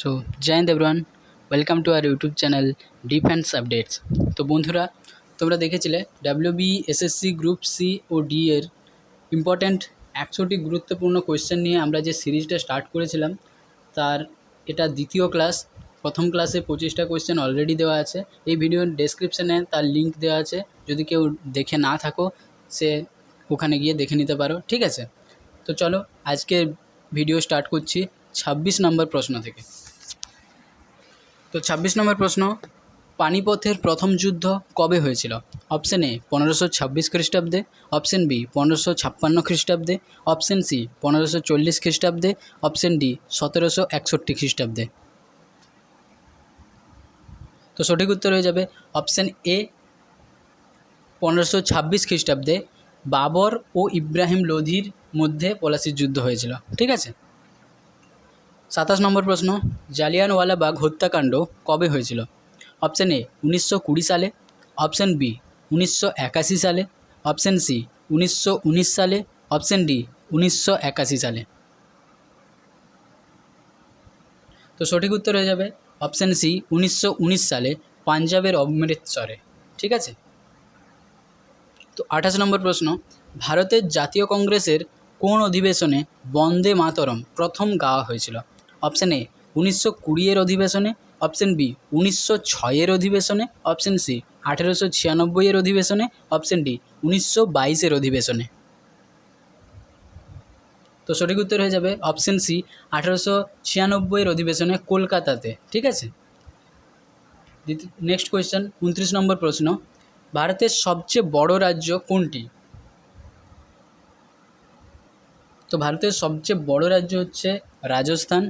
So Joy Debran welcome to our YouTube channel defence updates তো বন্ধুরা, তোমরা দেখেছিলে ডাব্লিউবি এসএসসি গ্রুপ সি ও ডি এর ইম্পর্ট্যান্ট একশোটি গুরুত্বপূর্ণ কোয়েশ্চেন নিয়ে আমরা যে সিরিজটা স্টার্ট করেছিলাম, তার এটা দ্বিতীয় ক্লাস প্রথম ক্লাসে পঁচিশটা কোয়েশ্চেন অলরেডি দেওয়া আছে। এই ভিডিওর ডেসক্রিপশানে তার লিঙ্ক দেওয়া আছে। যদি কেউ দেখে না থাকো, সে ওখানে গিয়ে দেখে নিতে পারো, ঠিক আছে? তো চলো আজকে ভিডিও স্টার্ট করছি ছাব্বিশ নম্বর প্রশ্ন থেকে। তো ছাব্বিশ নম্বর প্রশ্ন, পানিপথের প্রথম যুদ্ধ কবে হয়েছিল? অপশন এ, পনেরোশো ছাব্বিশ খ্রিস্টাব্দে, অপশন বি, পনেরোশো ছাপ্পান্ন খ্রিস্টাব্দে, অপশন সি, পনেরোশো চল্লিশ খ্রিস্টাব্দে, অপশন ডি, সতেরোশো একষট্টি খ্রিস্টাব্দে। তো সঠিক উত্তর হয়ে যাবে অপশন এ, পনেরোশো ছাব্বিশ খ্রিস্টাব্দে, বাবর ও ইব্রাহিম লোধির মধ্যে পলাশির যুদ্ধ হয়েছিল। ঠিক আছে? সাতাশ নম্বর প্রশ্ন জালিয়ানওয়ালাবাগ হত্যাকাণ্ড কবে হয়েছিল? অপশান এ, উনিশশো কুড়ি সালে, অপশান বি, উনিশশো একাশি সালে, অপশান সি, উনিশশো উনিশ সালে, অপশান ডি, উনিশশো একাশি সালে। তো সঠিক উত্তর হয়ে যাবে অপশান সি, উনিশশো উনিশ সালে, পাঞ্জাবের অমৃতসরে, ঠিক আছে? তো আঠাশ নম্বর প্রশ্ন, ভারতের জাতীয় কংগ্রেসের কোন অধিবেশনে বন্দে মাতরম প্রথম গাওয়া হয়েছিল? অপশান এ উনিশশো কুড়িয়ের অধিবেশনে। অপশান বি উনিশশো ছয়ের অধিবেশনে। অপশান সি আঠেরোশো ছিয়ানব্বইয়ের অধিবেশনে। অপশান ডি উনিশশো বাইশের অধিবেশনে। তো সঠিক উত্তর হয়ে যাবে অপশান সি আঠেরোশো ছিয়ানব্বইয়ের অধিবেশনে কলকাতাতে। ঠিক আছে? নেক্সট কোয়েশ্চেন উনত্রিশ নম্বর প্রশ্ন। ভারতের সবচেয়ে বড় রাজ্য কোনটি? তো ভারতের সবচেয়ে বড় রাজ্য হচ্ছে রাজস্থান।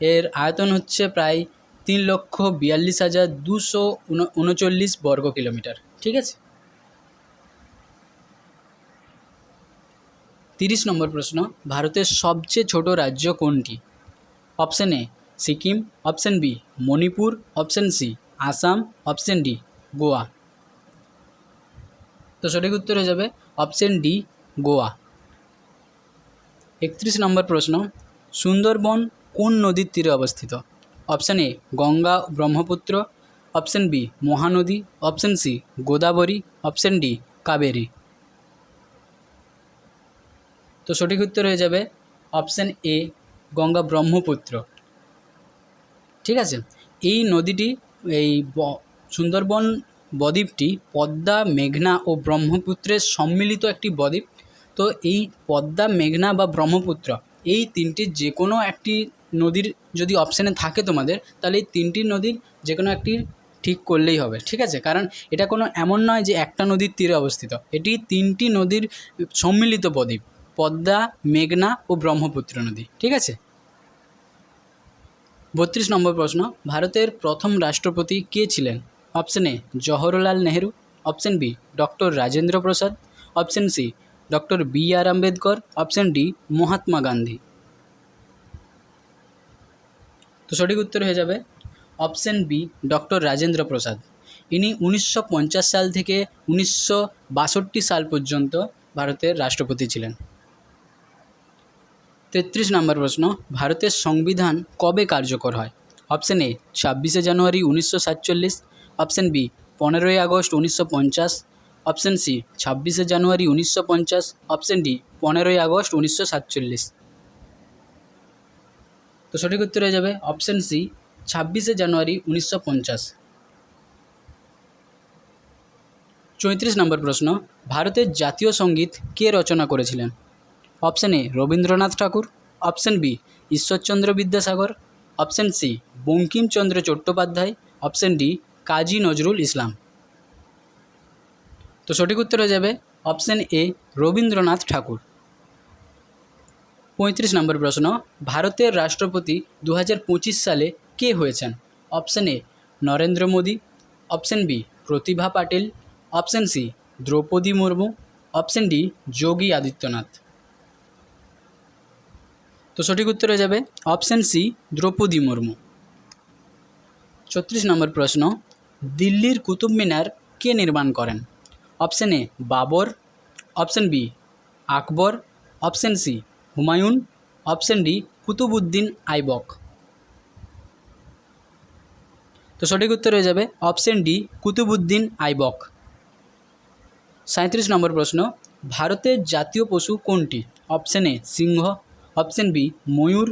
এর আয়তন হচ্ছে প্রায় তিন লক্ষ বিয়াল্লিশ হাজার দুশো উনচল্লিশ বর্গ কিলোমিটার। ঠিক আছে? তিরিশ নম্বর প্রশ্ন, ভারতের সবচেয়ে ছোট রাজ্য কোনটি? Option A, Sikkim, option B, Manipur, option C, Assam, option D, Goa. তো সঠিক উত্তর হয়ে যাবে অপশান ডি, গোয়া। একত্রিশ নম্বর প্রশ্ন, সুন্দরবন কোন নদীর তীরে অবস্থিত? Option A Ganga, Brahmaputra. Option B Mahanadi. Option C Godavari. Option D Kaveri. তো সঠিক উত্তর হয়ে যাবে অপশান এ গঙ্গা, ব্রহ্মপুত্র। ঠিক আছে? এই নদীটি, এই সুন্দরবন বদ্বীপটি পদ্মা, মেঘনা ও ব্রহ্মপুত্রের সম্মিলিত একটি বদ্বীপ। তো এই পদ্মা, মেঘনা বা ব্রহ্মপুত্র, এই তিনটির যে কোনো একটি নদীর যদি অপশানে থাকে তোমাদের, তাহলে এই তিনটি নদীর যে কোনো একটি ঠিক করলেই হবে, ঠিক আছে? কারণ এটা কোনো এমন নয় যে একটা নদীর তীরে অবস্থিত। এটি তিনটি নদীর সম্মিলিত বদ্বীপ পদ্মা, মেঘনা ও ব্রহ্মপুত্র নদী, ঠিক আছে? বত্রিশ নম্বর প্রশ্ন, ভারতের প্রথম রাষ্ট্রপতি কে ছিলেন? Option A, Jawaharlal Nehru option B doctor Rajendra Prasad option C doctor B R Ambedkar option D, Mahatma Gandhi. তো সঠিক উত্তর হয়ে যাবে option B, doctor Rajendra Prasad. ইনি উনিশশো পঞ্চাশ সাল থেকে উনিশশো বাষট্টি সাল পর্যন্ত ভারতের রাষ্ট্রপতি ছিলেন। তেত্রিশ নম্বর প্রশ্ন, ভারতের সংবিধান কবে কার্যকর হয়? অপশান এ, ছাব্বিশে জানুয়ারি উনিশশো সাতচল্লিশ। অপশান বি, পনেরোই আগস্ট উনিশশো পঞ্চাশ। অপশান সি, ছাব্বিশে জানুয়ারি উনিশশো পঞ্চাশ। অপশান ডি, পনেরোই আগস্ট উনিশশো সাতচল্লিশ। তো সঠিক উত্তর হয়ে যাবে অপশান সি, ছাব্বিশে জানুয়ারি উনিশশো পঞ্চাশ। চৌত্রিশ নম্বর প্রশ্ন, ভারতের জাতীয় সংগীত কে রচনা করেছিলেন? Option A, Rabindranath Tagore. Option B, Ishwarchandra Vidyasagar. Option C, Bankimchandra Chattopadhyay. Option D, Kazi Nazrul Islam. তো সঠিক উত্তর হয়ে যাবে অপশান এ, রবীন্দ্রনাথ ঠাকুর। পঁয়ত্রিশ নম্বর প্রশ্ন, ভারতের রাষ্ট্রপতি দু হাজার পঁচিশ সালে কে হয়েছেন? Option A, Narendra Modi. Option B, Pratibha Patil. Option C, Droupadi Murmu. Option D, Yogi Adityanath. তো সঠিক উত্তর হয়ে যাবে অপশান সি, দ্রৌপদী মুর্মু। ছত্রিশ নম্বর প্রশ্ন, দিল্লির কুতুব মিনার কে নির্মাণ করেন? Option A, Babur. Option B, Akbar. Option C Humayun, option D Qutbuddin Aibak. তো সঠিক উত্তর হয়ে যাবে অপশন ডি কুতুবুদ্দিন আইবক। সাঁত্রিশ নম্বর প্রশ্ন, ভারতের জাতীয় পশু কোনটি? অপশন এ, সিংহ, অপশন বি, ময়ূর,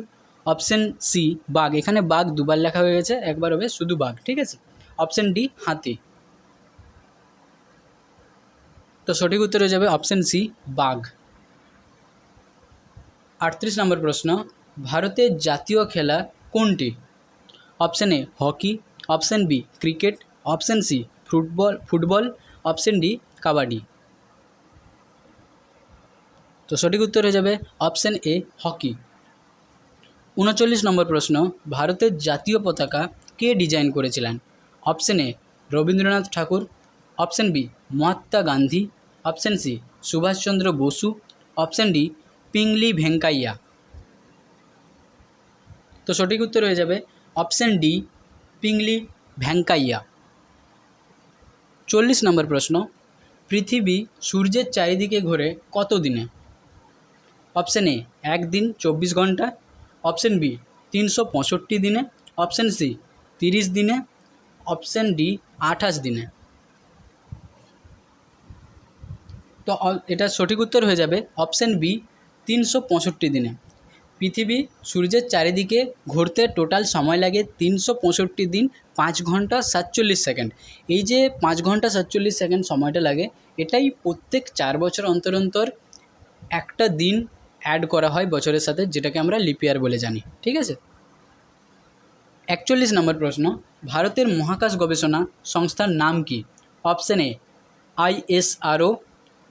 অপশন সি, বাঘ। এখানে বাঘ দুবার লেখা হয়ে গেছে, একবার হবে শুধু বাঘ, ঠিক আছে? অপশন ডি, হাতি। তো সঠিক উত্তর হয়ে যাবে অপশন সি, বাঘ। আটত্রিশ নম্বর প্রশ্ন, ভারতের জাতীয় খেলা কোনটি? Option A, hockey, option B, cricket, option C, football football, option D, kabaddi. তো সঠিক উত্তর হয়ে যাবে অপশন এ, হকি। উনচল্লিশ নম্বর প্রশ্ন, ভারতের জাতীয় পতাকা কে ডিজাইন করেছিলেন? Option A, Rabindranath Tagore, option B, Mahatma Gandhi, option C, Subhashchandra Bose, option D Pingali Venkayya. তো সঠিক উত্তর হয়ে যাবে অপশন ডি, পিংলি ভ্যাঙ্কাইয়া চল্লিশ নম্বর প্রশ্ন, পৃথিবী সূর্যের চারিদিকে ঘোরে কত দিনে? অপশন এ একদিন চব্বিশ ঘণ্টা। অপশন বি, তিনশো পঁয়ষট্টি দিনে। অপশন সি, তিরিশ দিনে। অপশন ডি, আঠাশ দিনে। তো এটার সঠিক উত্তর হয়ে যাবে অপশন বি তিনশো পঁয়ষট্টি দিনে। পৃথিবী সূর্যের চারিদিকে ঘুরতে টোটাল সময় লাগে তিনশো পঁয়ষট্টি দিন পাঁচ ঘণ্টা সাতচল্লিশ সেকেন্ড। এই যে পাঁচ ঘণ্টা সাতচল্লিশ সেকেন্ড সময়টা লাগে, এটাই প্রত্যেক চার বছর অন্তর অন্তর একটা দিন অ্যাড করা হয় বছরের সাথে, যেটাকে আমরা লিপিয়ার বলে জানি। ঠিক আছে? একচল্লিশ নম্বর প্রশ্ন, ভারতের মহাকাশ গবেষণা সংস্থার নাম কি? Option A ISRO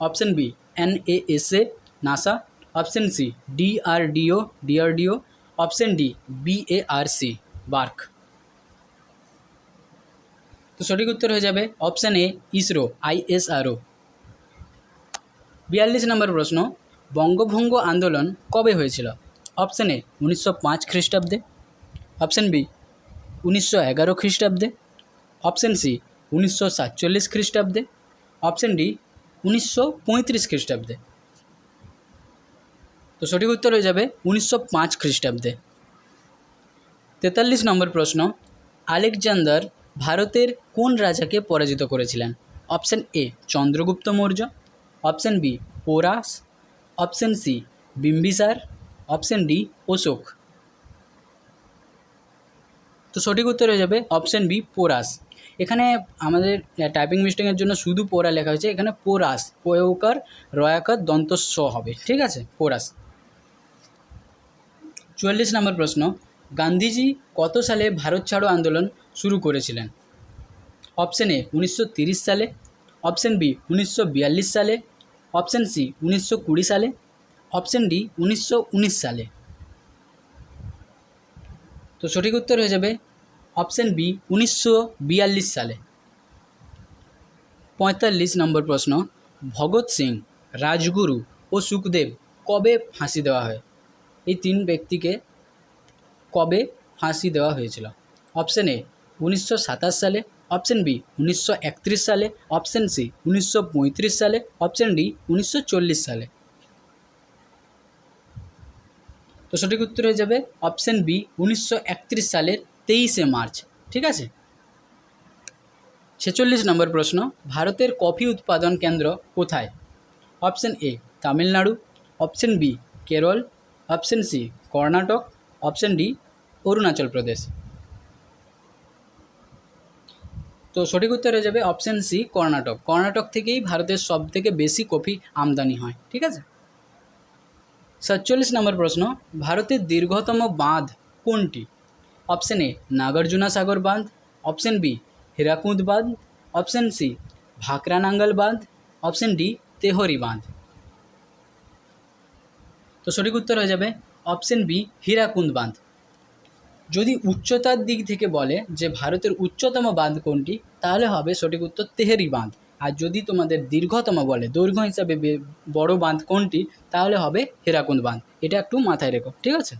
option B NASA NASA option C, DRDO DRDO, option D, BARC, BARC. তো সঠিক উত্তর হয়ে যাবে অপশন এ, ইসরো, আইএসআরও। বিয়াল্লিশ নম্বর প্রশ্ন, বঙ্গভঙ্গ আন্দোলন কবে হয়েছিল? অপশন এ, উনিশশো পাঁচ খ্রিস্টাব্দে। অপশন বি, উনিশশো এগারো খ্রিস্টাব্দে। অপশন সি, উনিশশো সাতচল্লিশ খ্রিস্টাব্দে। অপশন ডি, উনিশশো পঁয়ত্রিশ খ্রিস্টাব্দে। তো সঠিক উত্তর হয়ে যাবে উনিশশো পাঁচ খ্রিস্টাব্দে। তেতাল্লিশ নম্বর প্রশ্ন, আলেকজান্ডার ভারতের কোন রাজাকে পরাজিত করেছিলেন? Option A, Chandragupta Maurya, option B, Porus, option C, Bimbisara, option D, Ashoka. তো সঠিক উত্তর হয়ে যাবে অপশন বি, পোরাস। এখানে আমাদের টাইপিং মিস্টেকের জন্য শুধু পোরা লেখা হয়েছে, এখানে পোরাস, পোয়কার, রয়াকার দন্ত স হবে, ঠিক আছে? পোরাস। চুয়াল্লিশ নম্বর প্রশ্ন, গান্ধীজি কত সালে ভারত ছাড়ো আন্দোলন শুরু করেছিলেন? অপশন এ উনিশশো সালে, অপশন বি উনিশশো বিয়াল্লিশ সালে, অপশন সি উনিশশো কুড়ি সালে, অপশন ডি উনিশশো উনিশ সালে। তো সঠিক উত্তর হয়ে যাবে অপশন বি উনিশশো বিয়াল্লিশ সালে। পঁয়তাল্লিশ নম্বর প্রশ্ন, ভগৎ সিং, রাজগুরু ও সুখদেব কবে ফাঁসি দেওয়া হয়? এই তিন ব্যক্তিকে কবে ফাঁসি দেওয়া হয়েছিল? অপশন এ উনিশশো সাতাশ সালে। অপশন বি উনিশশো একত্রিশ সালে। অপশন সি উনিশশো পঁয়ত্রিশ সালে। অপশন ডি উনিশশো চল্লিশ সালে। তো সঠিক উত্তর হয়ে যাবে অপশন বি উনিশশো একত্রিশ সালের তেইশে মার্চ। ঠিক আছে? ছেচল্লিশ নম্বর প্রশ্ন, ভারতের কফি উৎপাদন কেন্দ্র কোথায়? Option A Tamil Nadu. Option B Kerala. Option C, Karnataka, option D, Arunachal Pradesh. তো সঠিক উত্তর হয়ে যাবে অপশন সি, কর্ণাটক। কর্ণাটক থেকেই ভারতের সব থেকে বেশি কফি আমদানি হয়, ঠিক আছে? সাতচল্লিশ নম্বর প্রশ্ন, ভারতের দীর্ঘতম বাঁধ কোনটি? অপশন এ, নাগার্জুনা সাগর বাঁধ, অপশন বি, হীরাকুঁদ বাঁধ, অপশন সি ভাকরা নাঙ্গল বাঁধ, অপশন ডি, তেহরি বাঁধ। তো সঠিক উত্তর হয়ে যাবে অপশন বি হীরাকুন্দ বাঁধ। যদি উচ্চতার দিক থেকে বলে যে ভারতের উচ্চতম বাঁধ কোনটি, তাহলে হবে সঠিক উত্তর তেহেরি বাঁধ। আর যদি তোমাদের দীর্ঘতম বলে, দৈর্ঘ্য হিসাবে বড় বাঁধ কোনটি, তাহলে হবে হীরাকুন্দ বাঁধ। এটা একটু মাথায় রেখো, ঠিক আছে?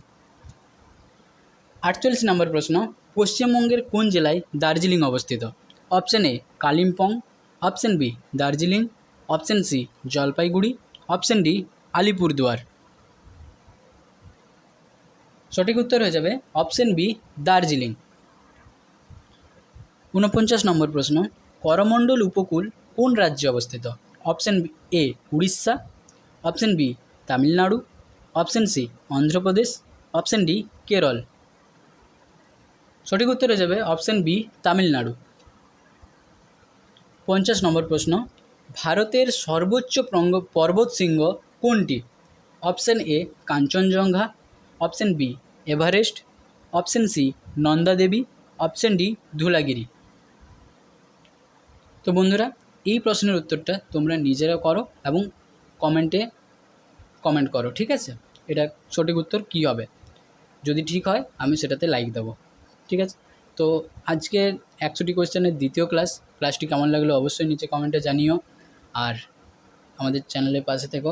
আটচল্লিশ নম্বর প্রশ্ন, পশ্চিমবঙ্গের কোন জেলায় দার্জিলিং অবস্থিত? Option A Kalimpong. Option B Darjeeling. Option C Jalpaiguri. Option D Alipurduar. সঠিক উত্তর হয়ে যাবে অপশন বি, দার্জিলিং। ঊনপঞ্চাশ নম্বর প্রশ্ন, করমণ্ডল উপকূল কোন রাজ্যে অবস্থিত? Option A, Orissa. Option B, Tamil Nadu. Option C, Andhra Pradesh. Option D, Kerala. সঠিক উত্তর হয়ে যাবে অপশান বি, তামিলনাড়ু। পঞ্চাশ নম্বর প্রশ্ন, ভারতের সর্বোচ্চ পর্বত শৃঙ্গ কোনটি? Option A, Kanchenjunga. Option B, Everest. Option C, Nanda Devi. Option D, Dhaulagiri. তো বন্ধুরা, এই প্রশ্নের উত্তরটা তোমরা নিজেরা করো এবং কমেন্টে কমেন্ট করো, ঠিক আছে? এটা সঠিক উত্তর কী হবে? যদি ঠিক হয়, আমি সেটাতে লাইক দেবো, ঠিক আছে? তো আজকের একশোটি কোয়েশ্চেনের দ্বিতীয় ক্লাস, ক্লাসটি কেমন লাগল অবশ্যই নিচে কমেন্টে জানিও। আর আমাদের চ্যানেলের পাশে থেকো।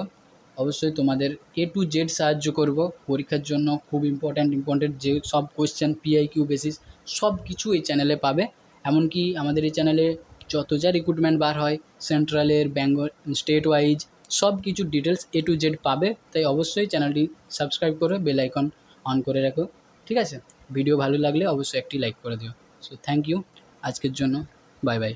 অবশ্যই তোমাদের এ টু জেড সাহায্য করব। পরীক্ষার জন্য খুব ইম্পর্ট্যান্ট ইম্পর্ট্যান্ট যে সব কোয়েশ্চেন পিআই কিউ বেসিস সব কিছু এই চ্যানেলে পাবে। এমনকি আমাদের এই চ্যানেলে যত যা রিক্রুটমেন্ট বার হয় সেন্ট্রালের বেঙ্গল স্টেট ওয়াইজ সব কিছু ডিটেলস এ টু জেড পাবে। তাই অবশ্যই চ্যানেলটি সাবস্ক্রাইব করে বেল আইকন অন করে রাখো। ঠিক আছে? ভিডিও ভালো লাগলে অবশ্যই একটি লাইক করে দিও। সো থ্যাংক ইউ আজকের জন্য বাই বাই